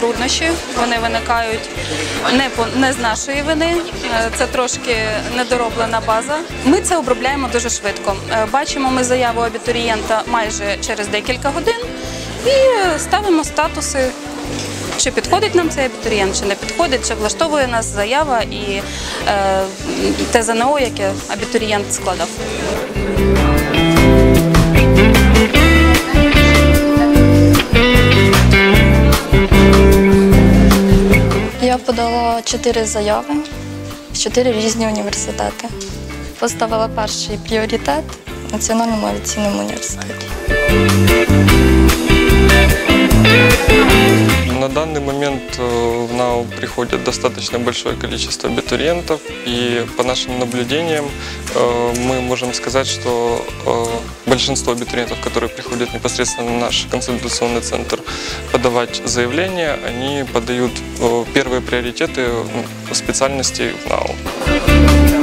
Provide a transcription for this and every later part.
труднощі. Вони виникають не по не з нашої вини. Е, Це трошки недороблена база. Ми це обробляємо дуже швидко. Е, Бачимо ми заяву абітурієнта майже через декілька годин і ставимо статуси. Чи підходить нам цей абітурієнт, чи не підходить, чи влаштовує нас заява і е, те ЗНО, яке абітурієнт складав. Подала чотири заяви в чотири різні університети. Поставила перший пріоритет в Національному авіаційному університеті. Данный момент э, в НАУ приходит достаточно большое количество абитуриентов, и по нашим наблюдениям э, мы можем сказать, что э, большинство абитуриентов, которые приходят непосредственно на наш консультационный центр подавать заявление, они подают первые приоритеты специальностей в НАУ.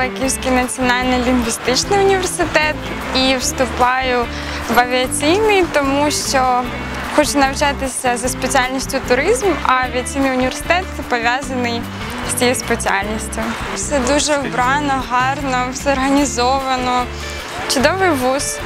Закінчила Київський національний лінгвістичний університет і вступаю в авіаційний, тому що хочу навчатися за спеціальністю туризм, а авіаційний університет пов'язаний з цією спеціальністю. Все дуже вбрано, гарно, все організовано. Чудовий вуз.